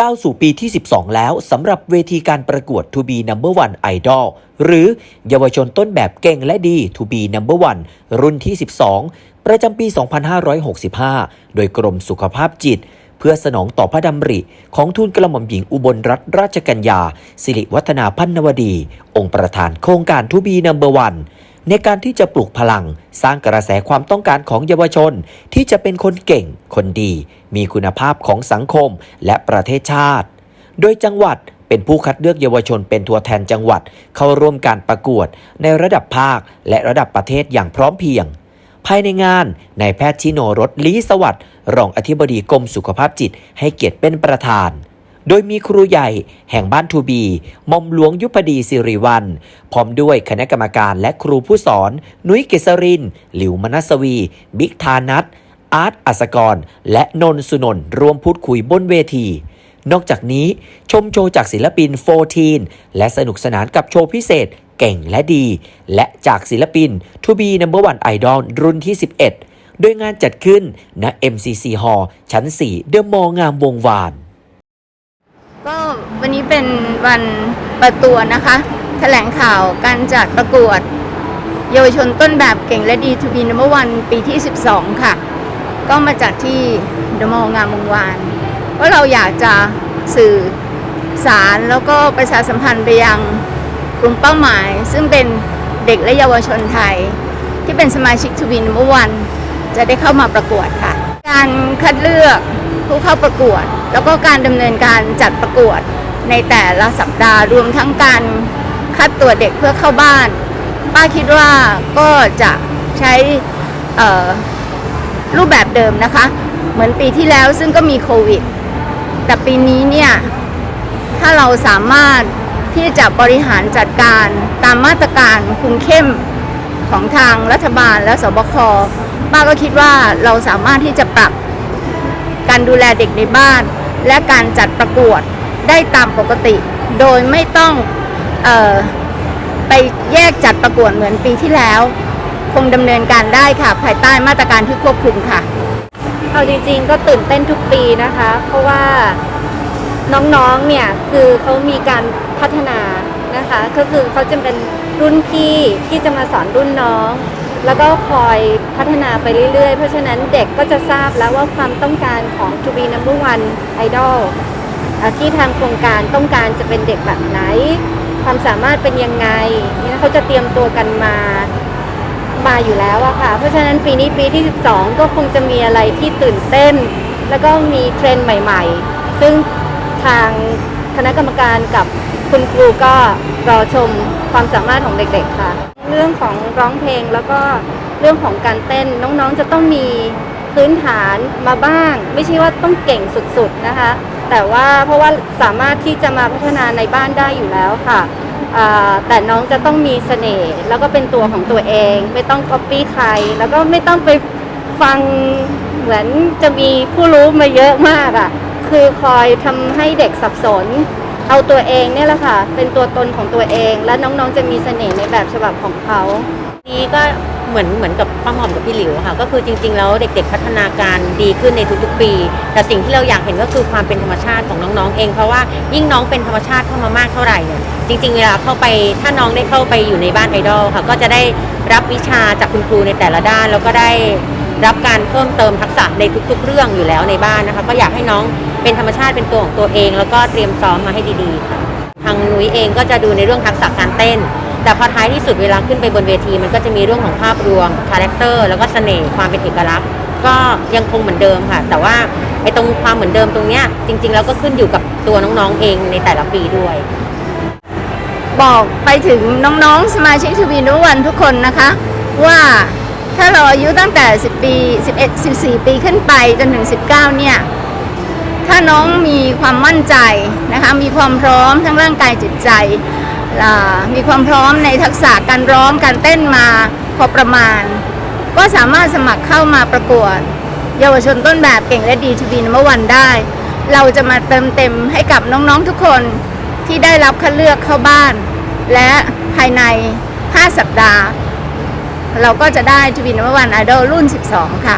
ก้าวสู่ปีที่ 12 แล้วสำหรับเวทีการประกวด To be Number One Idol หรือเยาวชนต้นแบบเก่งและดี To be Number One รุ่นที่ 12 ประจำปี 2565 โดยกรมสุขภาพจิต เพื่อสนองต่อพระดำริ ของทูลกระหม่อมหญิงอุบลรัตนราชกัญญา สิริวัฒนาพันนวดี องค์ประธานโครงการ To be Number One ในการที่จะปลุกพลัง สร้างกระแสความต้องการของเยาวชน ที่จะเป็นคนเก่ง คนดี มีคุณภาพของสังคมและประเทศชาติ โดยจังหวัดเป็นผู้คัดเลือกเยาวชนเป็นตัวแทนจังหวัด เข้าร่วมการประกวด ในระดับภาคและระดับประเทศอย่างพร้อมเพรียง ภายในงานนายแพทย์ชิโนรสลีสวัสดิ์รองอธิบดีกรมสุขภาพจิตให้เกียรติเป็นประธาน โดยมีครูใหญ่แห่งบ้านทูบีมอมหลวงยุพดีสิริวัลพร้อมด้วยคณะกรรมการและครูผู้สอน นุ้ยเกษริน หลิวมนัสวี บิ๊กทานัทอาร์ตอัศกร และนนสุนน์รวมพูดคุยบนเวที นอกจากนี้ชมโชว์จากศิลปิน 14 และสนุกสนานกับโชว์พิเศษเก่งและดี และจากศิลปิน To be Number One Idol รุ่นที่ 11 โดยงานจัดขึ้นณ MCC Hall ชั้น 4 เดอะมองามวงวาน วันนี้เป็นวันเปิดตัวนะคะ แถลงข่าวการจัดประกวด เยาวชนต้นแบบเก่งและดีทูบีนัมเบอร์วันปีที่ 12 ค่ะ ก็มาจัดที่เดมองามวงวานเพราเราอยากจะสื่อสารแล้วก็ประชาสัมพันธ์ไปยังกลุ่มเป้าหมาย ซึ่งเป็นเด็กและเยาวชนไทย ที่เป็นสมาชิกทูบีนัมเบอร์วันจะได้เข้ามาประกวดค่ะ การคัดเลือก ผู้เข้าประกวด แล้วก็การดำเนินการจัดประกวดในแต่ละสัปดาห์รวมทั้งการคัดตัวเด็กเพื่อเข้าบ้าน ป้าคิดว่าก็จะใช้รูปแบบเดิมนะคะ เหมือนปีที่แล้วซึ่งก็มีโควิด แต่ปีนี้เนี่ย ถ้าเราสามารถที่จะบริหารจัดการตามมาตรการคุมเข้มของทางรัฐบาลและสบคป้าก็คิดว่าเราสามารถที่จะปรับ การดูแลเด็กในบ้าน และการจัดประกวดได้ตามปกติ โดยไม่ต้องออไปแยกจัดประกวดเหมือนปีที่แล้ว คงดำเนินการได้ค่ะ ภายใต้มาตรการที่ควบคุมค่ะ เอาจริงๆ ก็ตื่นเต้นทุกปีนะคะ เพราะว่าน้องๆ เนี่ยคือเขามีการพัฒนานะคะ ก็คือเขาจะเป็นรุ่นพี่ที่จะมาสอนรุ่นน้อง แล้วก็คอยพัฒนาไปเรื่อยๆ เพราะฉะนั้นเด็กก็จะทราบแล้วว่าความต้องการของ To be number one idol อะที่ทางโครงการต้องการจะเป็นเด็กแบบไหน ความสามารถเป็นยังไงเนี่ยเขาจะเตรียมตัวกันมามาอยู่แล้วอะค่ะ เพราะฉะนั้นปีนี้ปีที่ 12 ก็คงจะมีอะไรที่ตื่นเต้น แล้วก็มีเทรนด์ใหม่ ๆ ซึ่งทางคณะกรรมการกับคุณครูก็รอชมความสามารถของเด็กๆค่ะ เรื่องของร้องเพลงแล้วก็เรื่องของการเต้นน้องๆจะต้องมีพื้นฐานมาบ้าง ไม่ใช่ว่าต้องเก่งสุดๆนะคะ แต่ว่าเพราะว่าสามารถที่จะมาพัฒนาในบ้านได้อยู่แล้วค่ะแต่น้องจะต้องมีเสน่ห์แล้วก็เป็นตัวของตัวเอง ไม่ต้องก๊อปปี้ใคร แล้วก็ไม่ต้องไปฟังเหมือนจะมีผู้รู้มาเยอะมากอะ่ะคือคอยทำให้เด็กสับสน เอาตัวเองเนี่ยแหละค่ะ เป็นตัวตนของตัวเอง และน้องๆจะมีเสน่ห์ในแบบฉบับของเขานี้ก็เหมือนเหมือนกับป้าหม่อมกับพี่หลิวค่ะ ก็คือจริง ๆ แล้วเด็ก ๆ พัฒนาการดีขึ้นในทุกๆปี แต่สิ่งที่เราอยากเห็นก็คือความเป็นธรรมชาติของน้องๆเองเพราะว่ายิ่งน้องเป็นธรรมชาติเข้ามามากเท่าไหร่เนี่ยจริงๆเวลาเข้าไปถ้าน้องได้เข้าไปอยู่ในบ้านไอดอลค่ะ ก็จะได้รับวิชาจากคุณครูในแต่ละด้าน แล้วก็ได้รับการเพิ่มเติมทักษะในทุก ๆ เรื่องอยู่แล้วในบ้านนะคะ ก็อยากให้น้อง เป็นธรรมชาติเป็นตัวของตัวเอง แล้วก็เตรียมซ้อมมาให้ดีๆค่ะทางนุ้ยเองก็จะดูในเรื่องทักษะการเต้น แต่พอท้ายที่สุดเวลาขึ้นไปบนเวที มันก็จะมีเรื่องของภาพรวมคาแรคเตอร์แล้วก็เสน่ห์ความเป็นเอกลักษณ์ก็ยังคงเหมือนเดิมค่ะ แต่ว่าไอ้ตรงความเหมือนเดิมตรงเนี้ยจริง ๆ แล้วก็ขึ้นอยู่กับตัวน้องๆเองในแต่ละปีด้วย บอกไปถึงน้องๆ สมาชิกทวีนุวันทุกคนนะคะ ว่าถ้าเราอายุตั้งแต่ 10 ปี 11 14 ปีขึ้นไปจนถึง 19 เนี่ย ถ้าน้องมีความมั่นใจนะคะ มีความพร้อมทั้งร่างกายจิตใจ มีความพร้อมในทักษะการร้องการเต้นมาพอประมาณ ก็สามารถสมัครเข้ามาประกวด เยาวชนต้นแบบเก่งและดีทวีนเมื่อวันได้ เราจะมาเติมเต็มให้กับน้องๆทุกคนที่ได้รับคัดเลือกเข้าบ้าน และภายใน 5 สัปดาห์ เราก็จะได้ทวีนเมื่อวันไอดอลรุ่น 12 ค่ะ